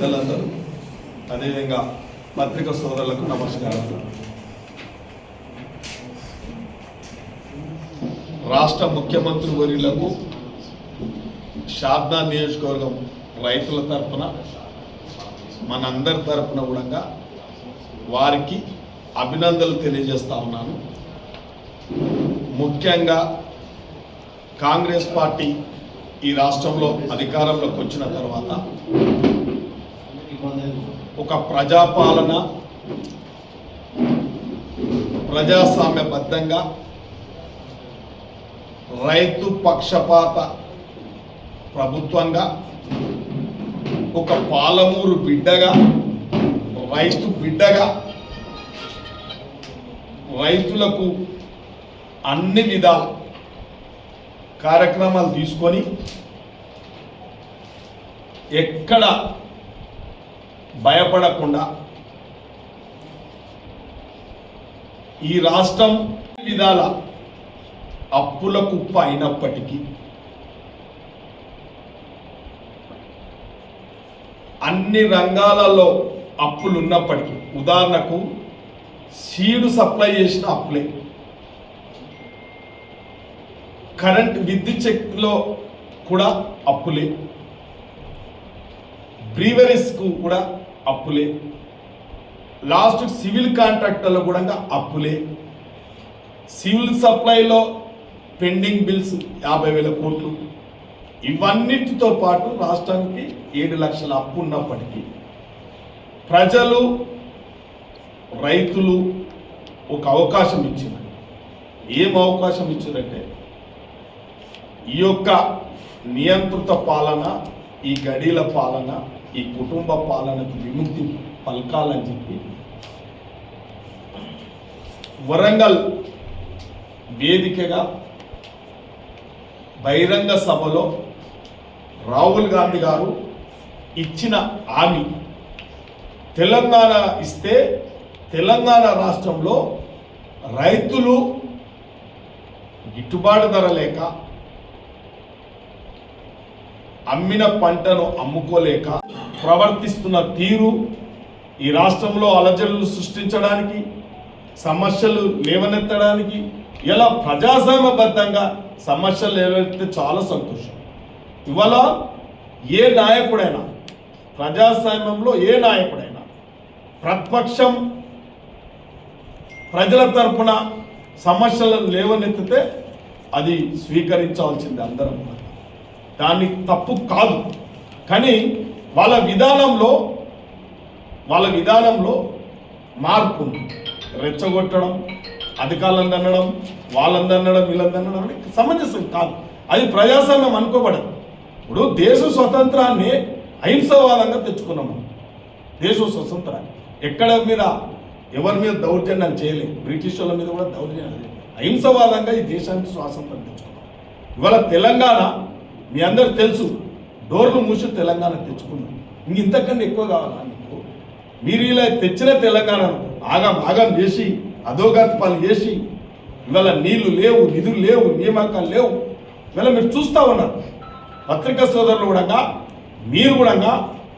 పెద్దలందరూ అదేవిధంగా పత్రిక సోదరులకు నమస్కారం. రాష్ట్ర ముఖ్యమంత్రి వర్యులకు షాద్నా నియోజకవర్గం రైతుల తరపున మనందరి తరఫున కూడా వారికి అభినందనలు తెలియజేస్తా ఉన్నాను. ముఖ్యంగా కాంగ్రెస్ పార్టీ ఈ రాష్ట్రంలో అధికారంలోకి వచ్చిన తర్వాత ఒక ప్రజాపాలన ప్రజాస్వామ్యబద్ధంగా రైతు పక్షపాత ప్రభుత్వంగా ఒక పాలమూరు బిడ్డగా రైతు బిడ్డగా రైతులకు అన్ని విధాల కార్యక్రమాలు తీసుకొని ఎక్కడ భయపడకుండా ఈ రాష్ట్రం విధాల అప్పుల కుప్ప అయినప్పటికీ అన్ని రంగాలలో అప్పులు ఉన్నప్పటికీ ఉదాహరణకు సీడు సప్లై చేసిన అప్పులే. కరెంట్ విద్యుత్ చెక్లో కూడా అప్పులే. బ్రీవరీస్కు కూడా అప్పులే. లాస్ట్ సివిల్ కాంట్రాక్టర్లో కూడా అప్పులే. సివిల్ సప్లైలో పెండింగ్ బిల్స్ యాభై వేల కోట్లు. ఇవన్నిటితో పాటు రాష్ట్రానికి ఏడు లక్షల అప్పు ఉన్నప్పటికీ ప్రజలు రైతులు ఒక అవకాశం ఇచ్చింది ఏం అవకాశం ఇచ్చిందంటే ఈ యొక్క నియంత్రిత పాలన ఈ గడీల పాలన ఈ కుటుంబ పాలనకు విముక్తి పలకాలని చెప్పి వరంగల్ వేదికగా బహిరంగ సభలో రాహుల్ గాంధీ గారు ఇచ్చిన హామీ. తెలంగాణ ఇస్తే తెలంగాణ రాష్ట్రంలో రైతులు గిట్టుబాటు ధర లేక అమ్మిన పంటను అమ్ముకోలేక ప్రవర్తిస్తున్న తీరు ఈ రాష్ట్రంలో అలజడులు సృష్టించడానికి సమస్యలు లేవనెత్తడానికి ఇలా ప్రజాస్వామ్యబద్ధంగా సమస్యలు లేవనెత్తితే చాలా సంతోషం ఇవాళ ఏ నాయకుడైనా ప్రజాస్వామ్యంలో ఏ నాయకుడైనా ప్రతిపక్షం ప్రజల తరపున సమస్యలను లేవనెత్తితే అది స్వీకరించాల్సింది అందరం కూడా. దాన్ని తప్పు కాదు. కానీ వాళ్ళ విధానంలో వాళ్ళ విధానంలో మార్పు రెచ్చగొట్టడం అధికారులను అనడం వాళ్ళని అనడం వీళ్ళని అనడం అనేది సమంజసం కాదు. అది ప్రజాస్వామ్యం అనుకోబడదు. ఇప్పుడు దేశ స్వతంత్రాన్ని అహింసవాదంగా తెచ్చుకున్నాం మనం. దేశ స్వతంత్రాన్ని. ఎక్కడ మీద ఎవరి మీద దౌర్జన్యాలు చేయలేదు. బ్రిటిష్ వాళ్ళ మీద కూడా దౌర్జన్యాలు చేయలేదు. అహింసవాదంగా ఈ దేశానికి స్వాతంత్రం తెచ్చుకున్నాం. ఇవాళ తెలంగాణ మీ అందరు తెలుసు డోర్లు మూసి తెలంగాణ తెచ్చుకున్నాం. ఇంక ఇంతకన్నా ఎక్కువ కావాలా నీకు? మీరు ఇలా తెచ్చిన తెలంగాణను ఆగం ఆగం చేసి అధోగతి పాలు చేసి ఇవాళ నీళ్ళు లేవు నిధులు లేవు నియామకాలు లేవు. ఇవాళ మీరు చూస్తూ ఉన్నారు. పత్రికా సోదరులు కూడా మీరు కూడా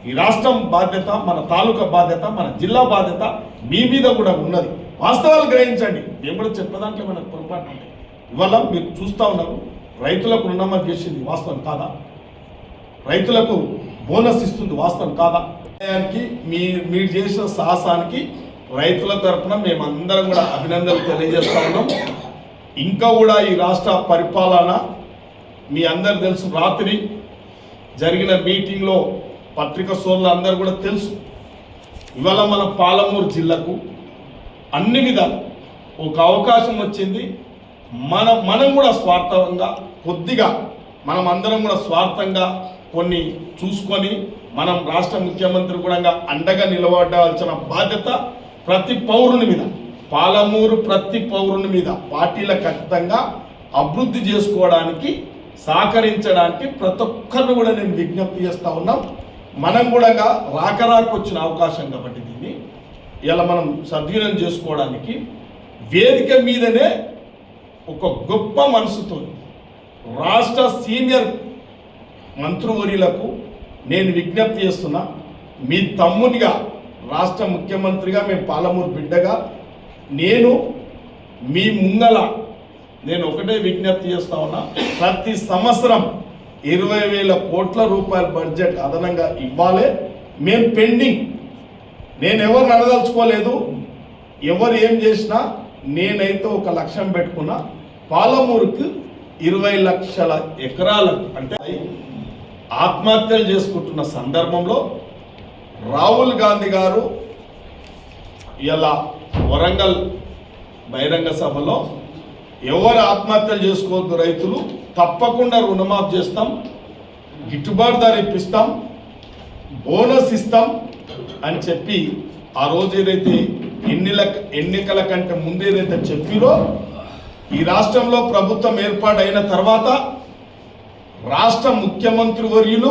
ఈ రాష్ట్రం బాధ్యత మన తాలూకా బాధ్యత మన జిల్లా బాధ్యత మీ మీద కూడా ఉన్నది. వాస్తవాలు గ్రహించండి. మేము కూడా చెప్పదాంట్లో మనకు పొరపాటు ఉంటాయి ఇవాళ మీరు చూస్తూ ఉన్నారు. రైతులకు రుణమాఫీ చేసింది వాస్తవం కాదా? రైతులకు బోనస్ ఇస్తుంది వాస్తవం కాదా? దానికి మీ మీరు చేసిన సాహసానికి రైతుల తరఫున మేమందరం కూడా అభినందనలు తెలియజేస్తా ఉన్నాం. ఇంకా కూడా ఈ రాష్ట్ర పరిపాలన మీ అందరు తెలుసు. రాత్రి జరిగిన మీటింగ్లో పత్రిక సోదరులు అందరూ కూడా తెలుసు. ఇవాళ మన పాలమూరు జిల్లాకు అన్ని విధాలు ఒక అవకాశం వచ్చింది. మనం మనం కూడా స్వార్థంగా కొద్దిగా మనం అందరం కూడా స్వార్థంగా కొన్ని చూసుకొని మనం రాష్ట్ర ముఖ్యమంత్రి కూడా అండగా నిలబడాల్సిన బాధ్యత ప్రతి పౌరుని మీద. పాలమూరు ప్రతి పౌరుని మీద పార్టీల ఖచ్చితంగా అభివృద్ధి చేసుకోవడానికి సహకరించడానికి ప్రతి ఒక్కరిని కూడా నేను విజ్ఞప్తి చేస్తూ ఉన్నాం. మనం కూడా రాకరాకు వచ్చిన అవకాశం కాబట్టి దీన్ని. ఇలా మనం సద్వినియోగం చేసుకోవడానికి వేదిక మీదనే ఒక గొప్ప మనసుతో రాష్ట్ర సీనియర్ మంత్రివర్యులకు నేను విజ్ఞప్తి చేస్తున్నా మీ తమ్మునిగా రాష్ట్ర ముఖ్యమంత్రిగా మేము పాలమూరు బిడ్డగా నేను మీ ముంగల నేను ఒకటే విజ్ఞప్తి చేస్తా ఉన్నా ప్రతి సంవత్సరం ఇరవై వేల కోట్ల రూపాయల బడ్జెట్ అదనంగా ఇవ్వాలి. మేము పెండింగ్. నేను ఎవరిని అడదలుచుకోలేదు ఎవరు ఏం చేసినా నేనైతే ఒక లక్ష్యం పెట్టుకున్నా. పాలమూరుకు ఇరవై లక్షల ఎకరాలకు అంటే ఆత్మహత్యలు చేసుకుంటున్న సందర్భంలో రాహుల్ గాంధీ గారు ఇలా వరంగల్ బహిరంగ సభలో ఎవరు ఆత్మహత్యలు చేసుకోవద్దు రైతులు తప్పకుండా రుణమాఫ్ చేస్తాం గిట్టుబాటు ధర ఇప్పిస్తాం బోనస్ ఇస్తాం అని చెప్పి ఆ రోజు ఏదైతే ఎన్నిల ఎన్నికల కంటే ముందు ఏదైతే చెప్పిరో ఈ రాష్ట్రంలో ప్రభుత్వం ఏర్పాటైన తర్వాత రాష్ట్ర ముఖ్యమంత్రి వర్యులు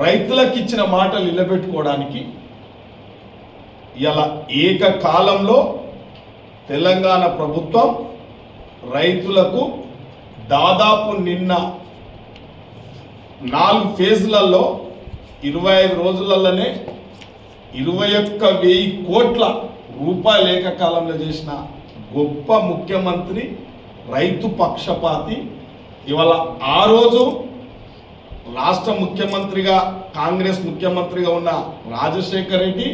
రైతులకు ఇచ్చిన మాటలు నిలబెట్టుకోవడానికి ఇలా ఏకకాలంలో తెలంగాణ ప్రభుత్వం రైతులకు దాదాపు నిన్న నాలుగు ఫేజ్లలో ఇరవై ఐదు రోజులలోనే ఇరవై ఒక్క వెయ్యి కోట్ల రూపాయలు ఏకకాలంలో చేసిన గొప్ప ముఖ్యమంత్రి రైతు పక్షపాతి. ఇవాళ ఆ రోజు రాష్ట్ర ముఖ్యమంత్రిగా కాంగ్రెస్ ముఖ్యమంత్రిగా ఉన్న రాజశేఖర్ రెడ్డి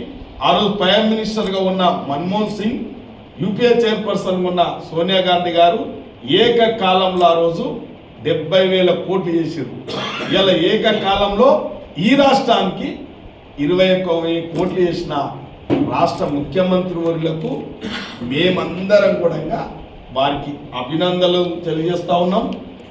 ఆ రోజు ప్రైమ్ మినిస్టర్గా ఉన్న మన్మోహన్ సింగ్ యూపీఏ చైర్పర్సన్ ఉన్న సోనియా గాంధీ గారు ఏకకాలంలో ఆ రోజు డెబ్బై వేల కోట్లు చేసారు ఇలా ఏకకాలంలో ఈ రాష్ట్రానికి ఇరవై ఒక్క వెయ్యి కోట్లు చేసిన రాష్ట్ర ముఖ్యమంత్రి వర్యులకు మేమందరం కూడా వారికి అభినందనలు తెలియజేస్తా ఉన్నాం.